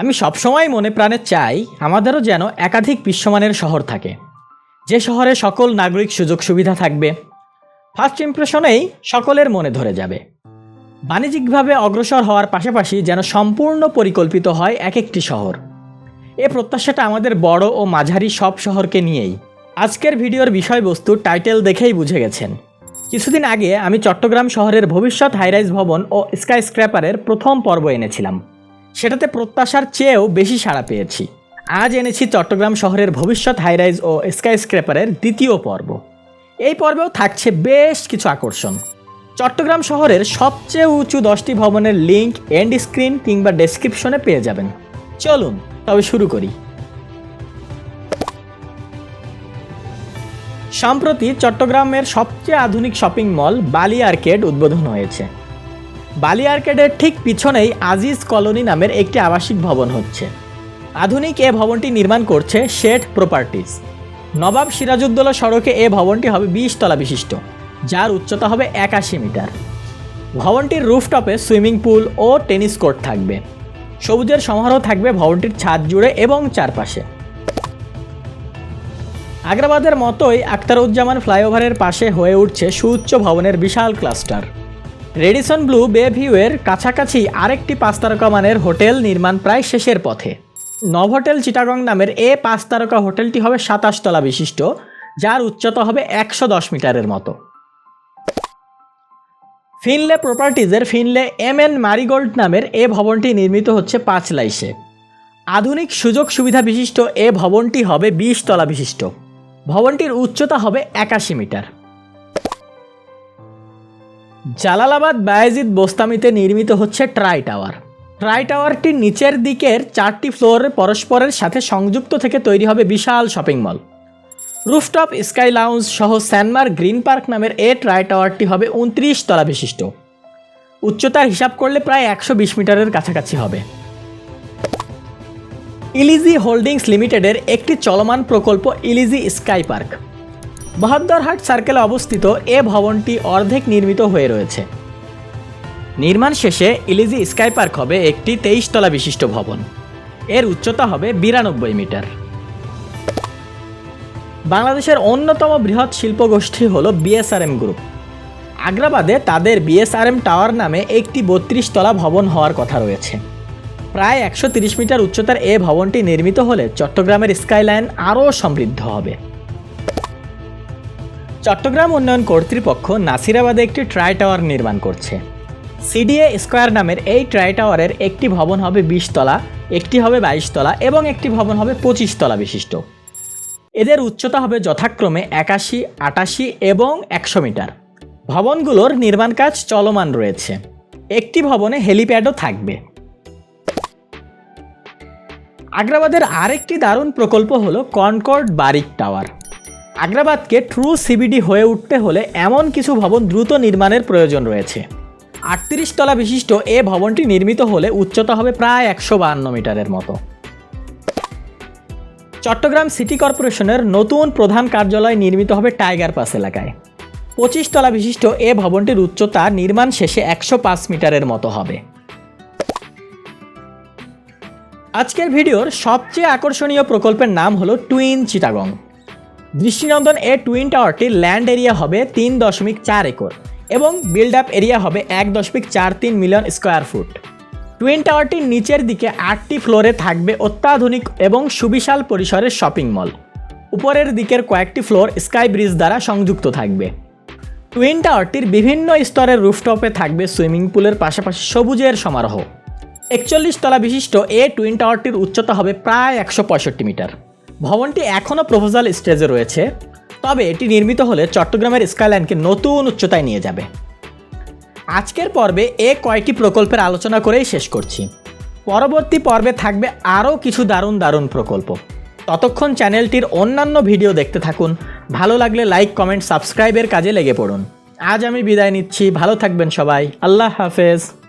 আমি সবসময় মনে প্রাণে চাই আমাদেরও যেন একাধিক বিশ্বমানের শহর থাকে। যে শহরে সকল নাগরিক সুযোগ সুবিধা থাকবে ফার্স্ট ইমপ্রেশনেই সকলের মনে ধরে যাবে। বাণিজ্যিকভাবে অগ্রসর হওয়ার পাশাপাশি যেন সম্পূর্ণ পরিকল্পিত হয় এক একটি শহর। এ প্রত্যাশাটা আমাদের বড় ও মাঝারি সব শহরকে নিয়েই। আজকের ভিডিওর বিষয়বস্তু টাইটেল দেখেই বুঝে গেছেন। কিছুদিন আগে আমি চট্টগ্রাম শহরের ভবিষ্যৎ হাইরাইজ ভবন ও স্কাই স্ক্র্যাপারের প্রথম পর্ব এনেছিলাম। সেটাতে প্রত্যাশার চেয়েও বেশি সাড়া পেয়েছি। আজ এনেছি চট্টগ্রাম শহরের ভবিষ্যৎ হাইরাইজ ও স্কাই স্ক্র্যাপারের দ্বিতীয় পর্ব। এই পর্বেও থাকছে বেশ কিছু আকর্ষণ। চট্টগ্রাম শহরের সবচেয়ে উঁচু দশটি ভবনের লিঙ্ক এন্ড স্ক্রিন কিংবা ডেসক্রিপশনে পেয়ে যাবেন। চলুন, তবে শুরু করি। সম্প্রতি চট্টগ্রামের সবচেয়ে আধুনিক শপিং মল বালি আর্কেড উদ্বোধন হয়েছে। বালি আর্কেডের ঠিক পিছনেই আজিজ কলোনি নামের একটি আবাসিক ভবন হচ্ছে। আধুনিক এ ভবনটি নির্মাণ করছে শেঠ প্রপার্টিজ নবাব সিরাজউদ্দৌলা সড়কে এ ভবনটি হবে বিশ তলা বিশিষ্ট, যার উচ্চতা হবে একাশি মিটার। ভবনটির রুফটপে সুইমিং পুল ও টেনিস কোর্ট থাকবে। সবুজের সমারোহ থাকবে ভবনটির ছাদ জুড়ে এবং চারপাশে। আগ্রাবাদের মতোই আখতারুজ্জামান ফ্লাইওভারের পাশে হয়ে উঠছে সুউচ্চ ভবনের বিশাল ক্লাস্টার। রেডিসন ব্লু বে ভিউয়ের কাছাকাছি আরেকটি পাঁচ তারকা মানের হোটেল নির্মাণ প্রায় শেষের পথে। নভোটেল চিটাগং নামের এ পাঁচ তারকা হোটেলটি হবে সাতাশ তলা বিশিষ্ট, যার উচ্চতা হবে একশো দশ মিটারের মতো। ফিনলে প্রপার্টিজের ফিনলে এম এন মারিগোল্ড নামের এ ভবনটি নির্মিত হচ্ছে পাঁচ লাইসে। আধুনিক সুযোগ সুবিধা বিশিষ্ট এ ভবনটি হবে বিশ তলা বিশিষ্ট। ভবনটির উচ্চতা হবে একাশি মিটার। জালালাবাদ বায়াজিদ বোস্তামিতে নির্মিত হচ্ছে ট্রাই টাওয়ার। ট্রাই টাওয়ারটির নিচের দিকের চারটি ফ্লোর পরস্পরের সাথে সংযুক্ত থেকে তৈরি হবে বিশাল shopping mall. Rooftop, sky lounge সহ স্যানমার গ্রিন পার্ক নামের এ ট্রাই টাওয়ারটি হবে উনত্রিশ তলা বিশিষ্ট। উচ্চতার হিসাব করলে প্রায় একশো বিশ মিটারের কাছাকাছি হবে। ইলিজি হোল্ডিংস লিমিটেডের একটি চলমান প্রকল্প ইলিজি স্কাই পার্ক। বাহাদ্দরহাট সার্কেলে অবস্থিত এ ভবনটি অর্ধেক নির্মিত হয়ে রয়েছে। নির্মাণ শেষে ইলিজি স্কাই পার্ক হবে একটি তেইশ তলা বিশিষ্ট ভবন। এর উচ্চতা হবে বিরানব্বই মিটার। বাংলাদেশের অন্যতম বৃহৎ শিল্পগোষ্ঠী হল বিএসআরএম গ্রুপ। আগ্রাবাদে তাদের বিএসআরএম টাওয়ার নামে একটি বত্রিশ তলা ভবন হওয়ার কথা রয়েছে। প্রায় একশো মিটার উচ্চতার এ ভবনটি নির্মিত হলে চট্টগ্রামের স্কাইলাইন আরও সমৃদ্ধ হবে। চট্টগ্রাম উন্নয়ন কর্তৃপক্ষ নাসিরাবাদে একটি ট্রাই টাওয়ার নির্মাণ করছে। সিডিএ স্কোয়ার নামের এই ট্রাই টাওয়ারের একটি ভবন হবে বিশ তলা, একটি হবে বাইশ তলা এবং একটি ভবন হবে পঁচিশ তলা বিশিষ্ট। এদের উচ্চতা হবে যথাক্রমে একাশি, আটাশি এবং একশো মিটার। ভবনগুলোর নির্মাণ কাজ চলমান রয়েছে। একটি ভবনে হেলিপ্যাডও থাকবে। আগ্রাবাদের আরেকটি দারুণ প্রকল্প হলো কনকর্ড বারিক টাওয়ার। আগ্রাবাদকে ট্রু সিবিডি হয়ে উঠতে হলে এমন কিছু ভবন দ্রুত নির্মাণের প্রয়োজন রয়েছে। আটত্রিশ তলা বিশিষ্ট এ ভবনটি নির্মিত হলে উচ্চতা হবে প্রায় একশো বাহান্ন মিটারের মতো। চট্টগ্রাম সিটি কর্পোরেশনের নতুন প্রধান কার্যালয় নির্মিত হবে টাইগার পাস এলাকায়। পঁচিশ তলা বিশিষ্ট এ ভবনটির উচ্চতা নির্মাণ শেষে একশো পাঁচ মিটারের মতো হবে। আজকের ভিডিওর সবচেয়ে আকর্ষণীয় প্রকল্পের নাম হলো টুইন চিটাগং। দৃষ্টিনন্দন এ টুইন টাওয়ারটির ল্যান্ড এরিয়া হবে তিন দশমিক চার একর এবং বিল্ড আপ এরিয়া হবে এক দশমিক চার তিন মিলিয়ন স্কোয়ার ফুট টুইন টাওয়ারটির নিচের দিকে আটটি ফ্লোরে থাকবে অত্যাধুনিক এবং সুবিশাল পরিসরের শপিং মল উপরের দিকের কয়েকটি ফ্লোর স্কাই ব্রিজ দ্বারা সংযুক্ত থাকবে। টুইন টাওয়ারটির বিভিন্ন স্তরের রুফটপে থাকবে সুইমিং পুলের পাশাপাশি সবুজের সমারোহ। একচল্লিশ তলা বিশিষ্ট এ টুইন টাওয়ারটির উচ্চতা হবে প্রায় একশো পঁয়ষট্টি মিটার। ভবনটি এখনও প্রপোজাল স্টেজে রয়েছে, তবে এটি নির্মিত হলে চট্টগ্রামের স্কাইলাইনকে নতুন উচ্চতায় নিয়ে যাবে। আজকের পর্বে এ কয়েকটি প্রকল্পের আলোচনা করেই শেষ করছি। পরবর্তী পর্বে থাকবে আরও কিছু দারুণ দারুণ প্রকল্প। ততক্ষণ চ্যানেলটির অন্যান্য ভিডিও দেখতে থাকুন। ভালো লাগলে লাইক কমেন্ট সাবস্ক্রাইবের কাজে লেগে পড়ুন। আজ আমি বিদায় নিচ্ছি। ভালো থাকবেন সবাই। আল্লাহ হাফেজ।